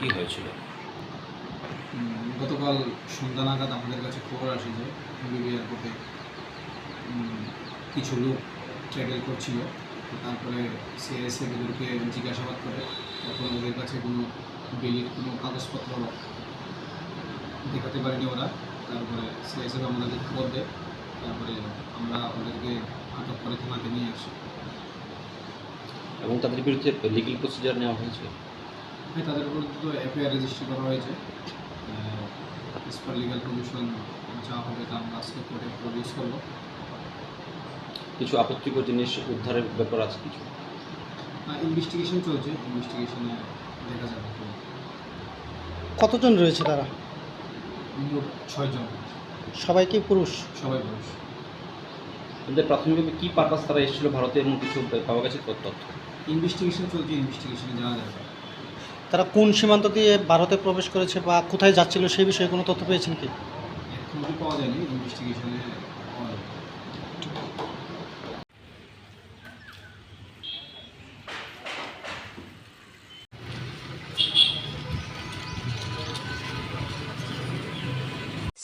কি হয়েছিল? গতকাল সন্ধ্যা নাগাদ আমাদের কাছে খবর আসে যে বিবি এয়ারপোর্টে কিছু লোক ট্র্যাভেল করছিল। তারপরে সিআইএসএফ ওদেরকে জিজ্ঞাসাবাদ করে তখন ওদের কাছে কোনো বিলির কোনো কাগজপত্র দেখাতে পারেনি ওরা। তারপরে সিআইএসএফ আমাদেরকে খবর দেয়। তারপরে আমরা ওদেরকে আটক করে থানাতে নিয়ে আসি। এবং তাদের বিরুদ্ধে লিগেল প্রসিজার নেওয়া হয়েছে? হ্যাঁ তাদের উপর তো এফআইআর রেজিস্টার করা হয়েছে। এস পার লিগাল প্রভিশন যা হবে তা আমরা আজকে কোর্টে প্রডিউস করব। কিছু আপত্তিকর জিনিস উদ্ধারের ব্যাপার আছে কিছু? ইনভেস্টিগেশন চলছে। ইনভেস্টিগেশনে দেখা যাবে কতজন রয়েছে তারা? মোট ছয়জন। সবাইকে পুরুষ? সবাই পুরুষ। তাদের প্রাথমিকভাবে কী পারপাস তারা এসেছিল ভারতে এবং কিছু পাওয়া গেছে? তথ্য। ইনভেস্টিগেশন চলছে ইনভেস্টিগেশনে জানা যাবে। তারা কোন সীমান্ত দিয়ে ভারতে প্রবেশ করেছে বা কোথায় যাচ্ছিল সেই বিষয়ে কোনো তথ্য পেয়েছেন কি পাওয়া যায়নি ইনভেস্টিগেশনে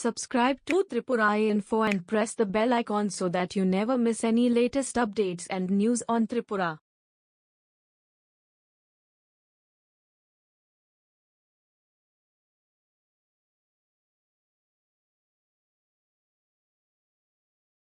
Subscribe to Tripura Info and press the bell icon so that you never miss any latest updates and news on Tripura.